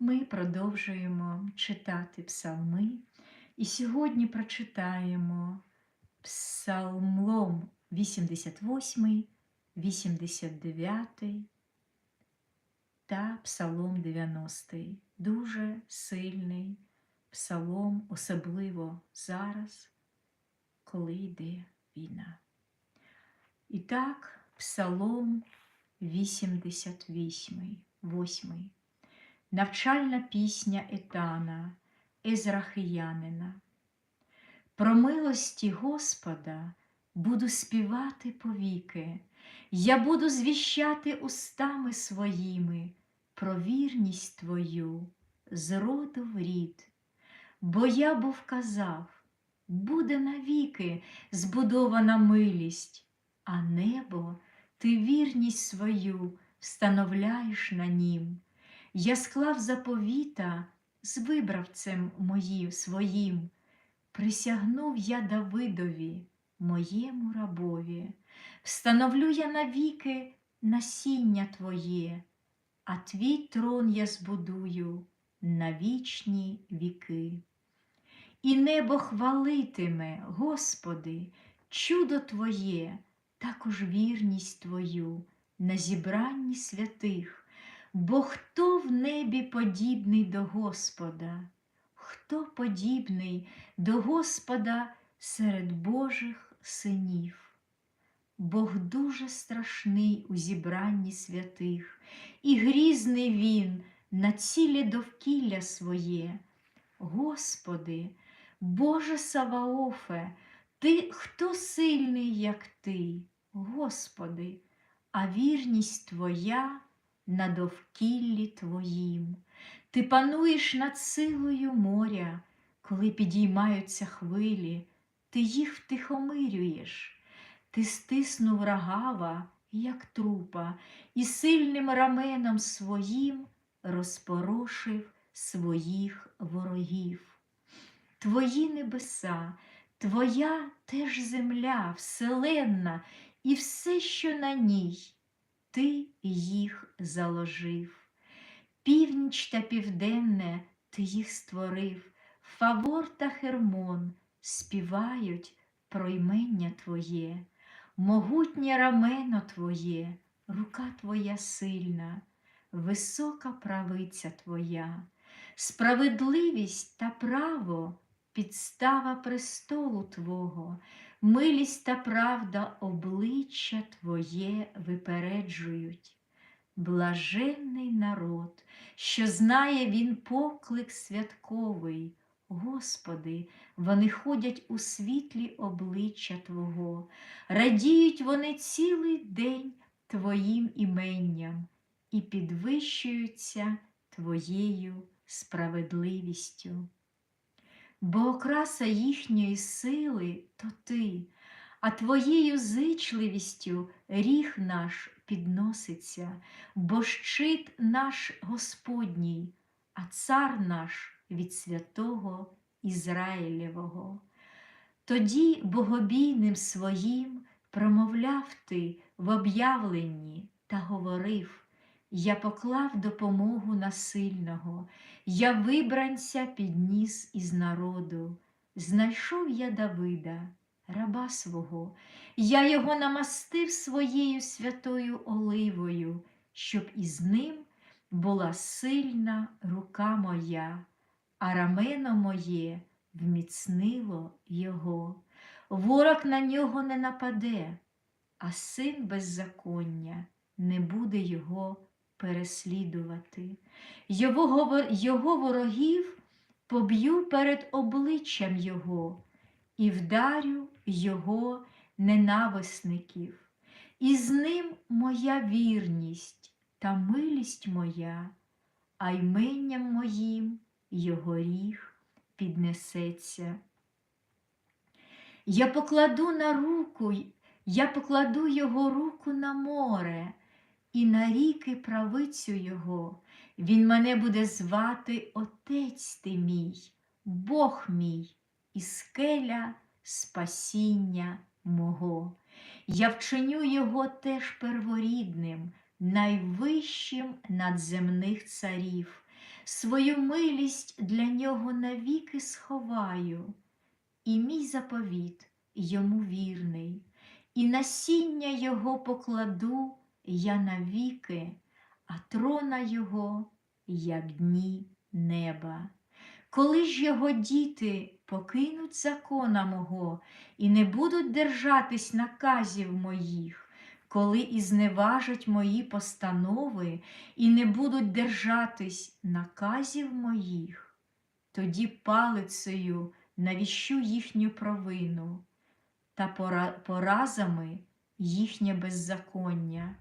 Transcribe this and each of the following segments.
Ми продовжуємо читати псалми, і сьогодні прочитаємо псалмом 88, 89 та псалом 90. Дуже сильний псалом, особливо зараз, коли йде війна. І так, псалом 88. 8. Навчальна пісня Етана, Езрахиянина. Про милості Господа буду співати повіки, я буду звіщати устами своїми про вірність Твою з роду в рід. Бо я був казав, буде навіки збудована милість, а небо ти вірність свою встановляєш на нім. Я склав заповіта з вибравцем моїм своїм, присягнув я Давидові, моєму рабові, встановлю я навіки насіння Твоє, а твій трон я збудую на вічні віки. І небо хвалитиме, Господи, чудо Твоє, також вірність Твою на зібранні святих. Бо хто в небі подібний до Господа? Хто подібний до Господа серед Божих синів? Бог дуже страшний у зібранні святих, і грізний Він на ціле довкілля своє. Господи, Боже Саваофе, Ти хто сильний, як Ти, Господи, а вірність Твоя на довкіллі Твоїм. Ти пануєш над силою моря, коли підіймаються хвилі, ти їх втихомирюєш, ти стиснув рагава, як трупа, і сильним раменом своїм розпорошив своїх ворогів. Твої небеса, Твоя теж земля, вселенна і все, що на ній ти їх заложив. Північ та південне ти їх створив, Фавор та Хермон співають про ймення Твоє, могутнє рамено Твоє, рука Твоя сильна, висока правиця Твоя, справедливість та право підстава престолу Твого, милість та правда обличчя Твоє випереджують. Блаженний народ, що знає він поклик святковий, Господи, вони ходять у світлі обличчя Твого, радіють вони цілий день Твоїм іменням і підвищуються Твоєю справедливістю бо окраса їхньої сили то ти, а твоєю зичливістю ріг наш підноситься, бо щит наш Господній, а цар наш від святого Ізраїлєвого. Тоді богобійним своїм промовляв ти в об'явленні та говорив. Я поклав допомогу насильного, я вибранця підніс із народу. Знайшов я Давида, раба свого, я його намастив своєю святою оливою, щоб із ним була сильна рука моя, а рамено моє вміцнило його. Ворог на нього не нападе, а син беззаконня не буде його переслідувати. Його, його ворогів поб'ю перед обличчям Його і вдарю Його ненависників. І з ним моя вірність та милість моя, а йменням моїм Його ріг піднесеться. Я покладу на руку, я покладу його руку на море і на ріки правицю Його. Він мене буде звати Отець ти мій, Бог мій, і скеля спасіння мого. Я вчиню його теж перворідним, найвищим надземних царів. свою милість для нього навіки сховаю, і мій заповіт йому вірний, і насіння його покладу я навіки, а трона його, як дні неба. Коли ж його діти покинуть закона мого і не будуть держатись наказів моїх, коли і зневажать мої постанови і не будуть держатись наказів моїх, тоді палицею навіщу їхню провину та поразами їхнє беззаконня,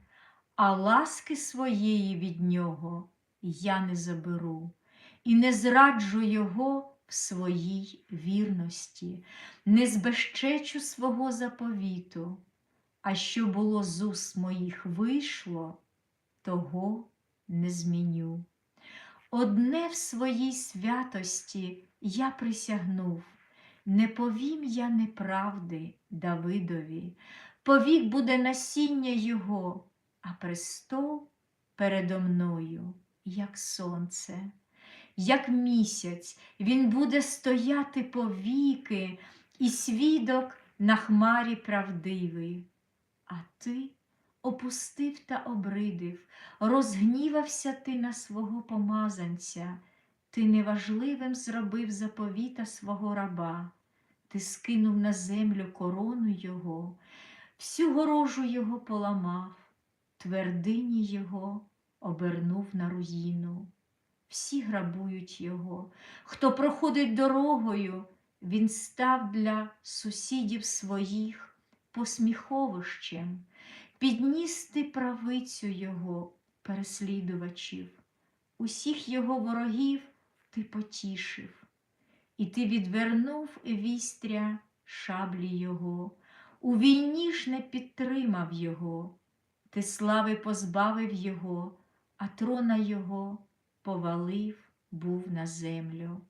а ласки своєї від нього я не заберу і не зраджу його в своїй вірності, не збезчечу свого заповіту, а що було з уст моїх вийшло, того не зміню. Одне в своїй святості я присягнув, не повім я неправди Давидові, повік буде насіння його, а престол передо мною, як сонце, як місяць, він буде стояти повіки, і свідок на хмарі правдивий. А ти опустив та обридив, розгнівався ти на свого помазанця, ти неважливим зробив заповіта свого раба, ти скинув на землю корону його, всю горожу його поламав, твердині його обернув на руїну. Всі грабують його. Хто проходить дорогою, він став для сусідів своїх посміховищем, підніс ти правицю його переслідувачів, усіх його ворогів ти потішив, і ти відвернув вістря шаблі його, у війні ж не підтримав його, ти слави позбавив його, а трона його повалив був на землю.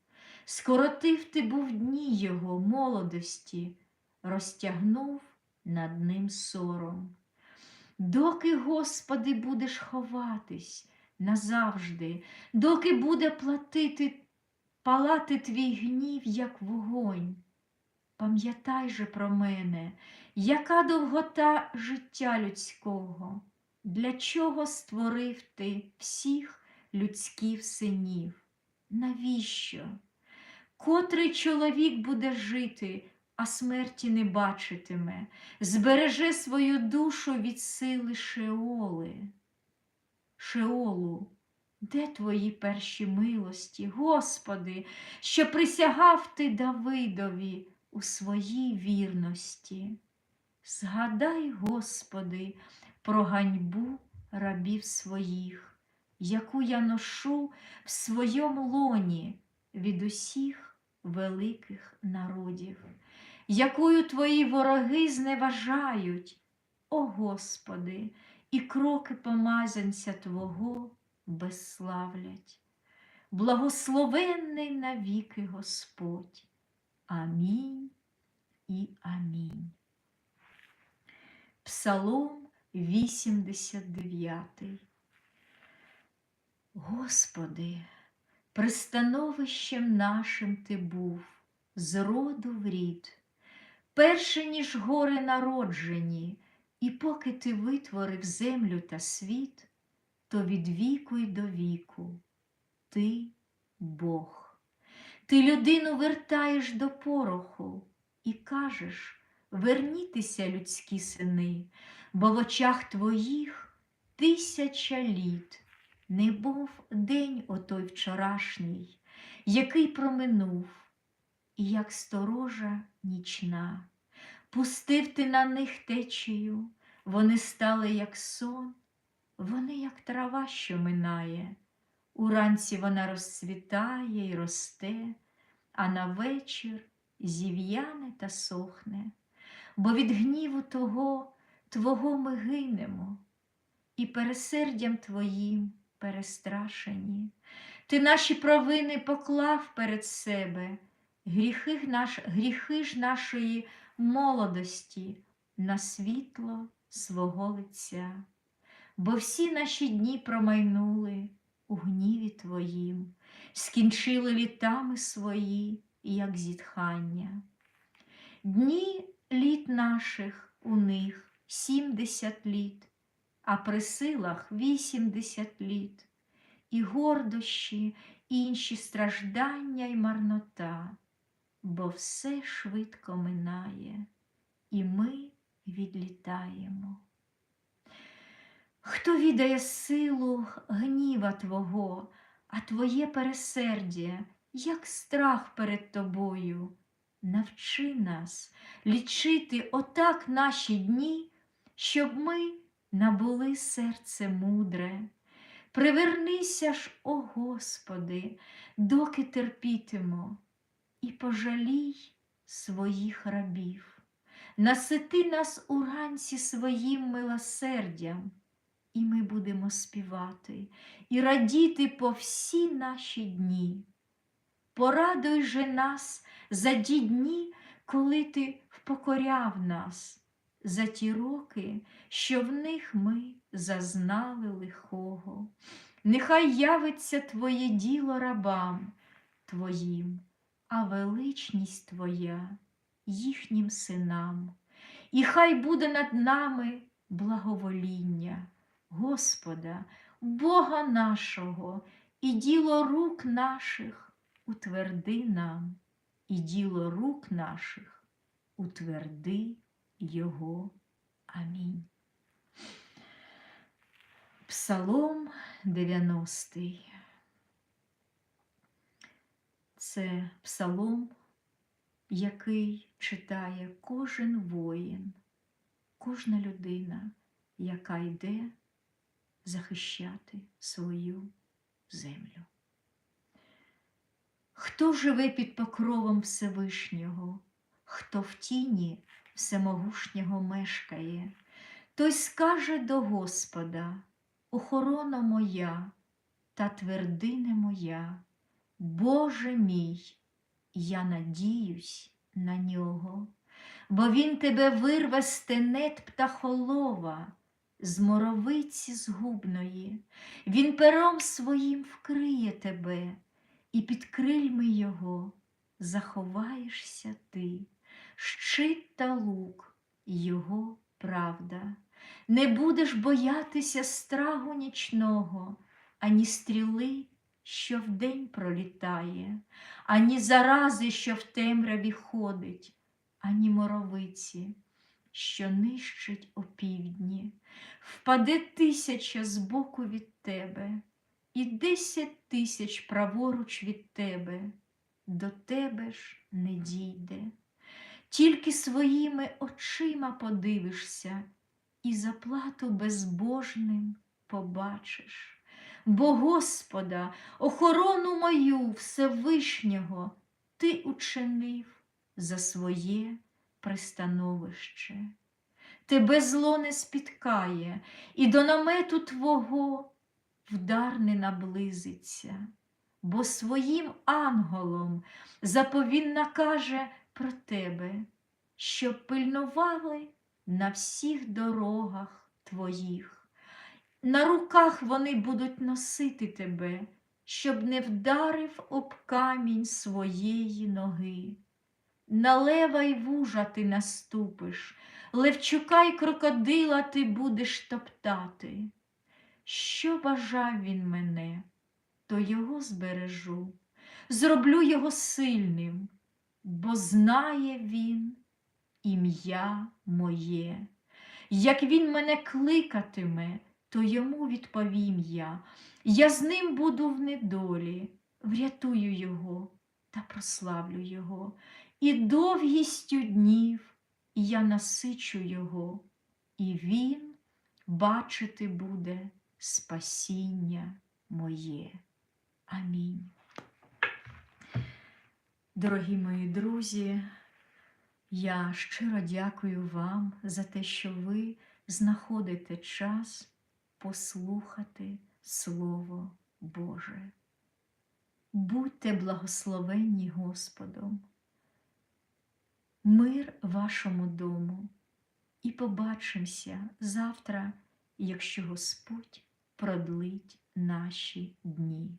Скоротив ти був дні його молодості, розтягнув над ним сором. Доки, Господи, будеш ховатись назавжди, доки буде платити, палати твій гнів, як вогонь. Пам'ятай же про мене, яка довгота життя людського, для чого створив ти всіх людських синів? Навіщо? Котрий чоловік буде жити, а смерті не бачитиме, збереже свою душу від сили Шеоли. Шеолу, де твої перші милості, Господи, що присягав ти Давидові у своїй вірності? Згадай, Господи, про ганьбу рабів своїх, яку я ношу в своєму лоні від усіх великих народів, якою твої вороги зневажають, о Господи, і кроки помазанця Твого безславлять. Благословенний навіки Господь. Амінь і амінь. Псалом 89. Господи, пристановищем нашим Ти був, з роду в рід, перше, ніж гори народжені, і поки ти витворив землю та світ, то від віку й до віку ти Бог. Ти людину вертаєш до пороху і кажеш, вернітеся, людські сини, бо в очах твоїх тисяча літ не був день отой вчорашній, який проминув, і як сторожа нічна. Пустив ти на них течію, вони стали, як сон, вони, як трава, що минає. Уранці вона розцвітає й росте, а на вечір зів'яне та сохне, бо від гніву того Твого ми гинемо, і пересердям Твоїм перестрашені. Ти наші провини поклав перед себе, гріхи, наш, гріхи ж нашої молодості на світло свого лиця, бо всі наші дні промайнули, у гніві твоїм, скінчили літами свої, як зітхання. Дні літ наших у них сімдесят літ, а при силах вісімдесят літ, і гордощі, інші страждання й марнота, бо все швидко минає, і ми відлітаємо. Хто відає силу гніва Твого, а Твоє пересердя, як страх перед Тобою, навчи нас лічити отак наші дні, щоб ми набули серце мудре. Привернися ж, о Господи, доки терпітимо, і пожалій своїх рабів, насити нас уранці своїм милосердям, і ми будемо співати і радіти по всі наші дні. Порадуй же нас за ті дні, коли ти впокоряв нас, за ті роки, що в них ми зазнали лихого. Нехай явиться Твоє діло рабам Твоїм, а величність Твоя їхнім синам, і хай буде над нами благовоління, Господа, Бога нашого, і діло рук наших утверди нам, і діло рук наших утверди Його. Амінь. Псалом 90. Це псалом, який читає кожен воїн, кожна людина, яка йде захищати свою землю. Хто живе під покровом Всевишнього, хто в тіні всемогушнього мешкає, той скаже до Господа, охорона моя та твердине моя, Боже мій, я надіюсь на нього, бо Він тебе вирве з тенет птахолова, з моровиці згубної, Він пером своїм вкриє тебе, і під крильми Його заховаєшся ти, щит та лук Його правда. Не будеш боятися страгу нічного, ані стріли, що вдень пролітає, ані зарази, що в темряві ходить, ані моровиці, що нищить опівдні. Впаде тисяча збоку від тебе, і десять тисяч праворуч від тебе, до тебе ж не дійде. Тільки своїми очима подивишся і заплату безбожним побачиш. Бо Господа, охорону мою Всевишнього Ти учинив за своє пристановище. Тебе зло не спіткає, і до намету Твого вдар не наблизиться, бо своїм анголом заповін накаже про тебе, щоб пильнували на всіх дорогах твоїх. На руках вони будуть носити тебе, щоб не вдарив об камінь своєї ноги. На лева й вужа ти наступиш, левчука й крокодила ти будеш топтати. Що бажав він мене, то його збережу, зроблю його сильним, бо знає він ім'я моє. Як він мене кликатиме, то йому відповім я. Я з ним буду в недолі, врятую його та прославлю його, і довгістю днів я насичу його, і він бачити буде спасіння моє. Амінь. Дорогі мої друзі, я щиро дякую вам за те, що ви знаходите час послухати Слово Боже. Будьте благословенні Господом, мир вашому дому, і побачимося завтра, якщо Господь продлить наші дні.